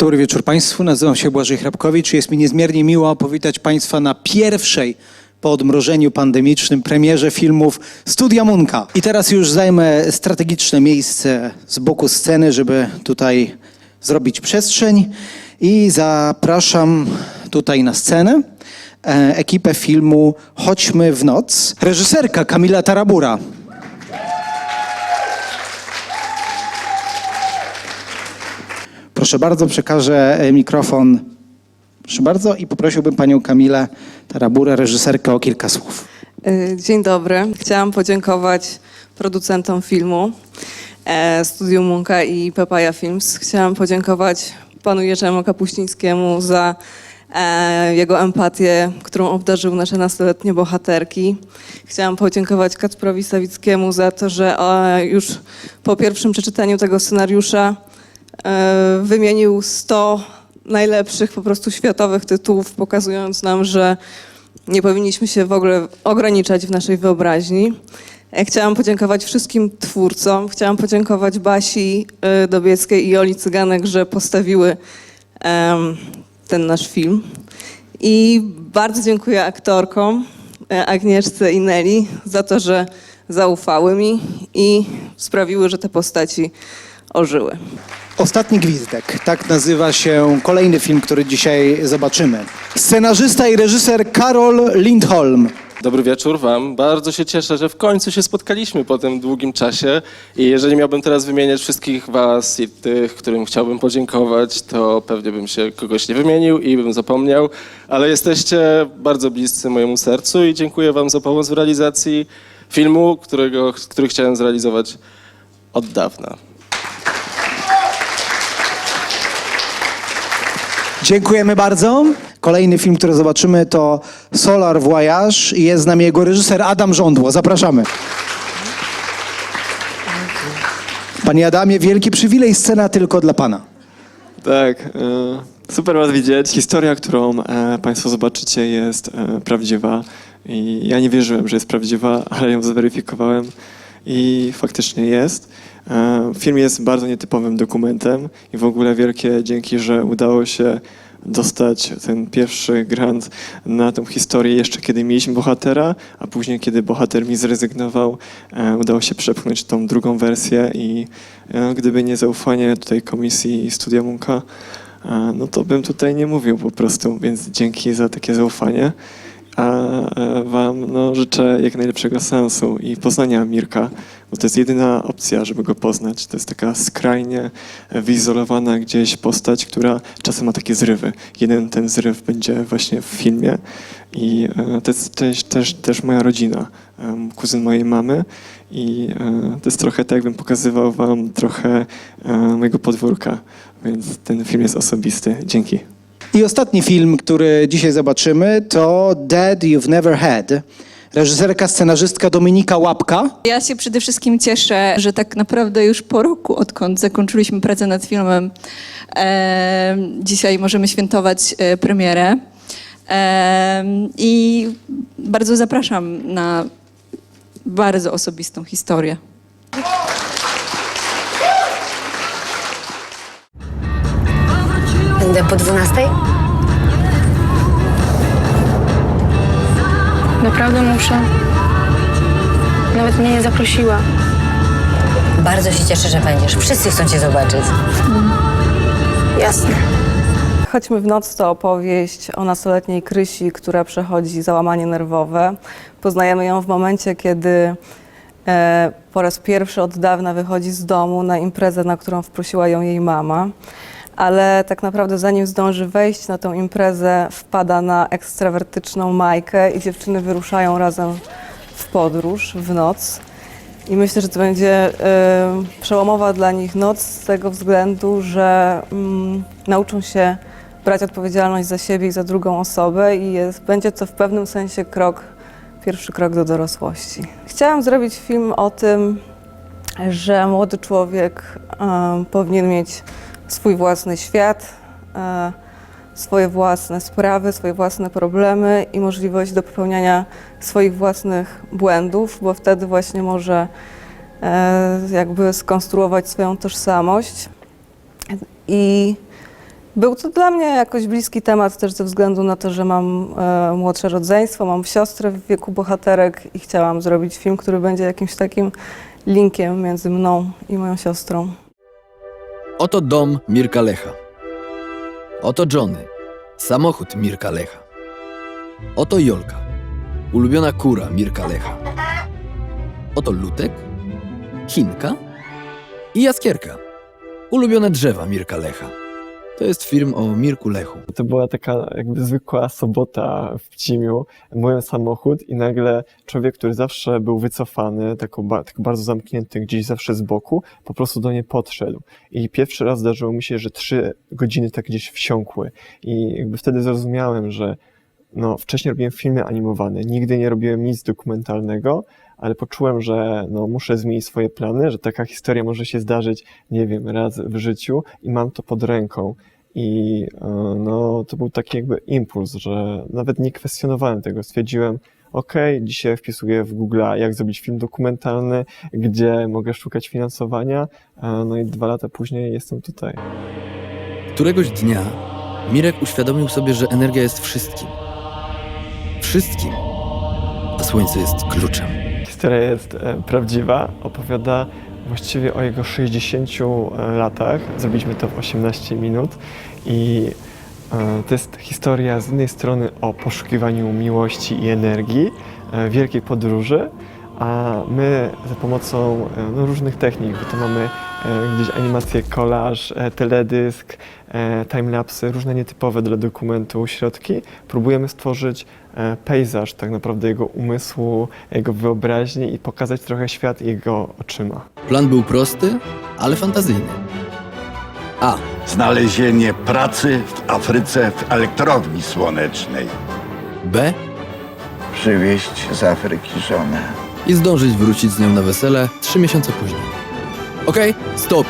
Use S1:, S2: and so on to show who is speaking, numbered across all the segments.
S1: Dobry wieczór Państwu, nazywam się Błażej Hrabkowicz. Jest mi niezmiernie miło powitać Państwa na pierwszej po odmrożeniu pandemicznym premierze filmów Studia Munka. I teraz już zajmę strategiczne miejsce z boku sceny, żeby tutaj zrobić przestrzeń i zapraszam tutaj na scenę e, ekipę filmu Chodźmy w noc. Reżyserka Kamila Tarabura. Proszę bardzo, przekażę e, mikrofon. Proszę bardzo i poprosiłbym panią Kamilę Taraburę, reżyserkę, o kilka słów.
S2: Y, Dzień dobry. Chciałam podziękować producentom filmu, e, Studiu Munka i Pepaja Films. Chciałam podziękować panu Jerzemu Kapuścińskiemu za e, jego empatię, którą obdarzył nasze nastoletnie bohaterki. Chciałam podziękować Kacprowi Sawickiemu za to, że e, już po pierwszym przeczytaniu tego scenariusza e, wymienił 100 najlepszych po prostu światowych tytułów, pokazując nam, że nie powinniśmy się w ogóle ograniczać w naszej wyobraźni. E, Chciałam podziękować wszystkim twórcom. Chciałam podziękować Basi y, Dobieckiej i Oli Cyganek, że postawiły ten nasz film. I bardzo dziękuję aktorkom e, Agnieszce i Neli za to, że zaufały mi i sprawiły, że te postaci ożyły.
S1: Ostatni Gwizdek, tak nazywa się kolejny film, który dzisiaj zobaczymy. Scenarzysta i reżyser Karol Lindholm.
S3: Dobry wieczór Wam. Bardzo się cieszę, że w końcu się spotkaliśmy po tym długim czasie. I jeżeli miałbym teraz wymieniać wszystkich Was i tych, którym chciałbym podziękować, to pewnie bym się kogoś nie wymienił i bym zapomniał. Ale jesteście bardzo bliscy mojemu sercu i dziękuję Wam za pomoc w realizacji filmu, którego, który chciałem zrealizować od dawna.
S1: Dziękujemy bardzo. Kolejny film, który zobaczymy to Solar Voyage i jest z nami jego reżyser Adam Żądło. Zapraszamy. Panie Adamie, wielki przywilej, scena tylko dla pana.
S4: Tak, e, super Was widzieć. Historia, którą e, Państwo zobaczycie, jest e, prawdziwa. I ja nie wierzyłem, że jest prawdziwa, ale ją zweryfikowałem i faktycznie jest. E, Film jest bardzo nietypowym dokumentem i w ogóle wielkie dzięki, że udało się dostać ten pierwszy grant na tą historię jeszcze kiedy mieliśmy bohatera, a później kiedy bohater mi zrezygnował, e, udało się przepchnąć tą drugą wersję i e, gdyby nie zaufanie tutaj komisji i Studia Munka, no to bym tutaj nie mówił po prostu, więc dzięki za takie zaufanie. A e, Wam no, życzę jak najlepszego sensu i poznania Mirka, bo to jest jedyna opcja, żeby go poznać. To jest taka skrajnie wyizolowana gdzieś postać, która czasem ma takie zrywy. Jeden ten zryw będzie właśnie w filmie i e, to jest też, też, też moja rodzina, kuzyn mojej mamy i e, to jest trochę tak, jakbym pokazywał Wam trochę mojego podwórka, więc ten film jest osobisty. Dzięki.
S1: I ostatni film, który dzisiaj zobaczymy, to Dead You've Never Had. Reżyserka, scenarzystka Dominika Łapka.
S5: Ja się przede wszystkim cieszę, że tak naprawdę już po roku, odkąd zakończyliśmy pracę nad filmem, e, dzisiaj możemy świętować e, premierę. E, I bardzo zapraszam na bardzo osobistą historię.
S6: Będę po 12?
S7: Naprawdę muszę. Nawet mnie nie zaprosiła.
S6: Bardzo się cieszę, że będziesz. Wszyscy chcą cię zobaczyć.
S7: Jasne.
S2: Chodźmy w noc to opowieść o nastoletniej Krysi, która przechodzi załamanie nerwowe. Poznajemy ją w momencie, kiedy e, po raz pierwszy od dawna wychodzi z domu na imprezę, na którą wprosiła ją jej mama. Ale tak naprawdę zanim zdąży wejść na tą imprezę, wpada na ekstrawertyczną Majkę i dziewczyny wyruszają razem w podróż w noc. I myślę, że to będzie y, przełomowa dla nich noc z tego względu, że mm, nauczą się brać odpowiedzialność za siebie i za drugą osobę i jest, będzie to w pewnym sensie krok, pierwszy krok do dorosłości. Chciałam zrobić film o tym, że młody człowiek y, powinien mieć swój własny świat, y, swoje własne sprawy, swoje własne problemy i możliwość do popełniania swoich własnych błędów, bo wtedy właśnie może e, jakby skonstruować swoją tożsamość. I Był to dla mnie jakoś bliski temat też ze względu na to, że mam e, młodsze rodzeństwo, mam siostrę w wieku bohaterek i chciałam zrobić film, który będzie jakimś takim linkiem między mną i moją siostrą.
S8: Oto dom Mirka Lecha. Oto Johnny. Samochód Mirka Lecha. Oto Jolka. Ulubiona kura Mirka Lecha. Oto Lutek. Chinka. I Jaskierka. Ulubione drzewa Mirka Lecha. To jest film o Mirku Lechu.
S4: To była taka jakby zwykła sobota w Pcimiu, myłem samochód i nagle człowiek, który zawsze był wycofany, tako, ba, tak bardzo zamknięty gdzieś zawsze z boku, po prostu do niej podszedł. I pierwszy raz zdarzyło mi się, że trzy godziny tak gdzieś wsiąkły. I jakby wtedy zrozumiałem, że no, wcześniej robiłem filmy animowane, nigdy nie robiłem nic dokumentalnego, ale poczułem, że no, muszę zmienić swoje plany, że taka historia może się zdarzyć, nie wiem, raz w życiu i mam to pod ręką. I e, no, to był taki jakby impuls, że nawet nie kwestionowałem tego. Stwierdziłem, ok, dzisiaj wpisuję w Google, jak zrobić film dokumentalny, gdzie mogę szukać finansowania. E, No i dwa lata później jestem tutaj.
S8: Któregoś dnia Mirek uświadomił sobie, że energia jest wszystkim. Wszystkim. A słońce jest kluczem.
S4: Historia jest e, prawdziwa, opowiada właściwie o jego 60 latach. Zrobiliśmy to w 18 minut i e, to jest historia z jednej strony o poszukiwaniu miłości i energii, e, wielkiej podróży, a my za pomocą e, no, różnych technik, bo to mamy e, gdzieś animację collage, e, teledysk, e, timelapsy, różne nietypowe dla dokumentu środki, próbujemy stworzyć e, pejzaż tak naprawdę jego umysłu, jego wyobraźni i pokazać trochę świat jego oczyma.
S8: Plan był prosty, ale fantazyjny. A.
S9: Znalezienie pracy w Afryce w elektrowni słonecznej.
S8: B.
S9: Przywieźć z Afryki żonę.
S8: I zdążyć wrócić z nią na wesele trzy miesiące później. Okej, stop.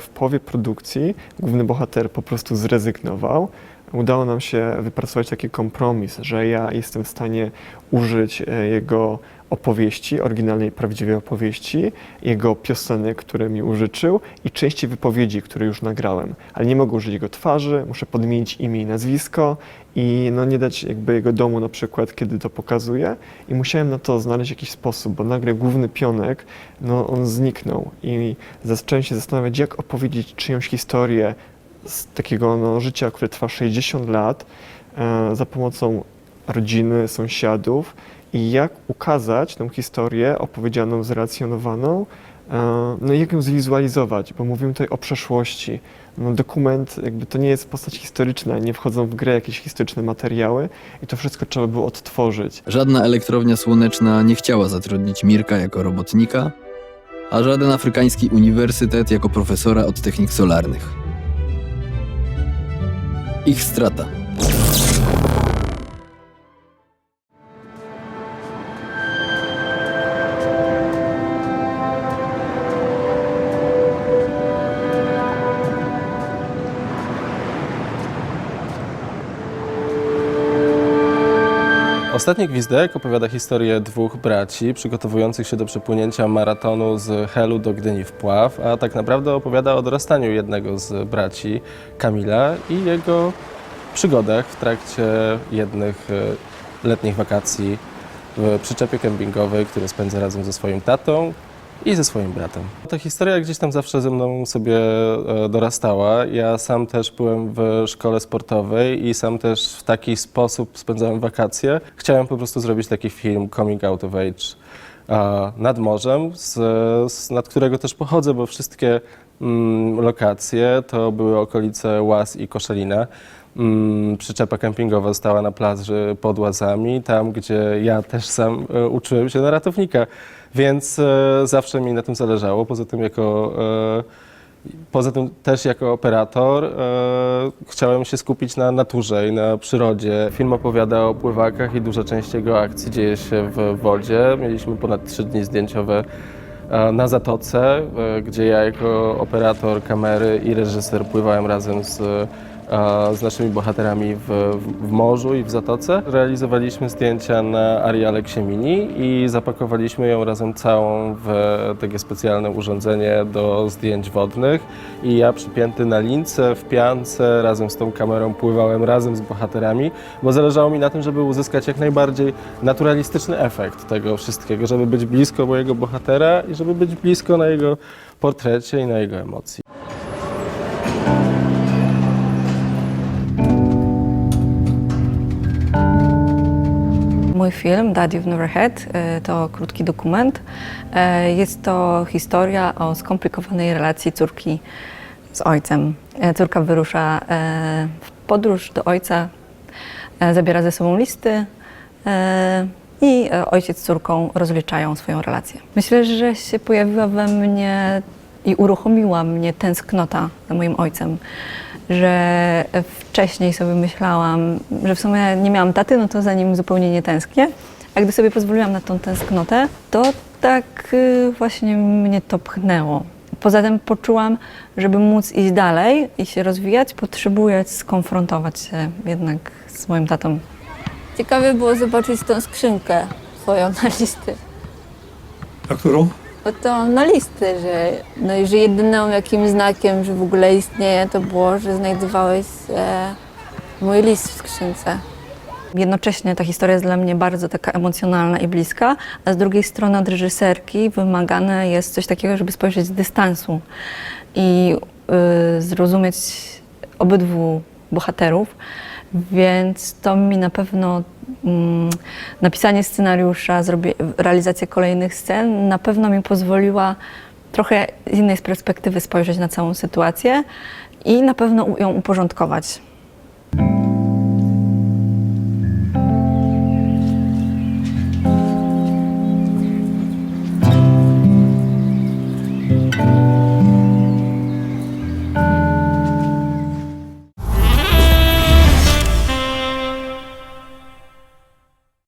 S4: W połowie produkcji główny bohater po prostu zrezygnował. Udało nam się wypracować taki kompromis, że ja jestem w stanie użyć e, jego opowieści, oryginalnej, prawdziwej opowieści, jego piosenek, które mi użyczył i części wypowiedzi, które już nagrałem. Ale nie mogę użyć jego twarzy, muszę podmienić imię i nazwisko i no nie dać jakby jego domu na przykład, kiedy to pokazuję. I musiałem na to znaleźć jakiś sposób, bo nagle główny pionek, no on zniknął i zacząłem się zastanawiać, jak opowiedzieć czyjąś historię z takiego no, życia, które trwa 60 lat, e, za pomocą rodziny, sąsiadów i jak ukazać tę historię opowiedzianą, zrelacjonowaną, e, no i jak ją zwizualizować, bo mówimy tutaj o przeszłości. No, dokument, jakby to nie jest postać historyczna, nie wchodzą w grę jakieś historyczne materiały i to wszystko trzeba było odtworzyć.
S8: Żadna elektrownia słoneczna nie chciała zatrudnić Mirka jako robotnika, a żaden afrykański uniwersytet jako profesora od technik solarnych. их страта.
S3: Ostatni Gwizdek opowiada historię dwóch braci przygotowujących się do przepłynięcia maratonu z Helu do Gdyni w Pław, a tak naprawdę opowiada o dorastaniu jednego z braci, Kamila, i jego przygodach w trakcie jednych e, letnich wakacji w przyczepie kempingowej, które spędza razem ze swoim tatą i ze swoim bratem. Ta historia gdzieś tam zawsze ze mną sobie e, dorastała. Ja sam też byłem w szkole sportowej i sam też w taki sposób spędzałem wakacje. Chciałem po prostu zrobić taki film Coming Out of Age e, nad morzem, z, z, nad którego też pochodzę, bo wszystkie mm, lokacje to były okolice Łaz i Koszalina. Mm, przyczepa kempingowa stała na plaży pod Łazami, tam gdzie ja też sam e, uczyłem się na ratownika, więc e, zawsze mi na tym zależało. Poza tym jako e, Poza tym też jako operator e, chciałem się skupić na naturze i na przyrodzie. Film opowiada o pływakach i duża część jego akcji dzieje się w wodzie. Mieliśmy ponad trzy dni zdjęciowe e, na Zatoce, e, gdzie ja jako operator kamery i reżyser pływałem razem z z naszymi bohaterami w, w, w morzu i w zatoce. Realizowaliśmy zdjęcia na Ariale Ksiemini i zapakowaliśmy ją razem całą w takie specjalne urządzenie do zdjęć wodnych i ja przypięty na lince, w piance, razem z tą kamerą pływałem razem z bohaterami, bo zależało mi na tym, żeby uzyskać jak najbardziej naturalistyczny efekt tego wszystkiego, żeby być blisko mojego bohatera i żeby być blisko na jego portrecie i na jego emocji.
S5: Film Daddy You've Never Had e, to krótki dokument. E, Jest to historia o skomplikowanej relacji córki z ojcem. E, Córka wyrusza w podróż do ojca, zabiera ze sobą listy i ojciec z córką rozliczają swoją relację. Myślę, że się pojawiła we mnie i uruchomiła mnie tęsknota za moim ojcem, że wcześniej sobie myślałam, że w sumie nie miałam taty, no to za nim zupełnie nie tęsknię. A gdy sobie pozwoliłam na tą tęsknotę, to tak y, właśnie mnie to pchnęło. Poza tym poczułam, żeby móc iść dalej i się rozwijać, potrzebuję skonfrontować się jednak z moim tatą.
S10: Ciekawie było zobaczyć tą skrzynkę swoją na listy.
S11: A którą?
S10: To na listy, że, no i że jedynym jakim znakiem, że w ogóle istnieje, to było, że znajdowałeś e, mój list w skrzynce.
S5: Jednocześnie ta historia jest dla mnie bardzo taka emocjonalna i bliska, a z drugiej strony od reżyserki wymagane jest coś takiego, żeby spojrzeć z dystansu i y, zrozumieć obydwu bohaterów, więc to mi na pewno mm, napisanie scenariusza, zrobię, realizacja kolejnych scen na pewno mi pozwoliła trochę z innej perspektywy spojrzeć na całą sytuację i na pewno ją uporządkować.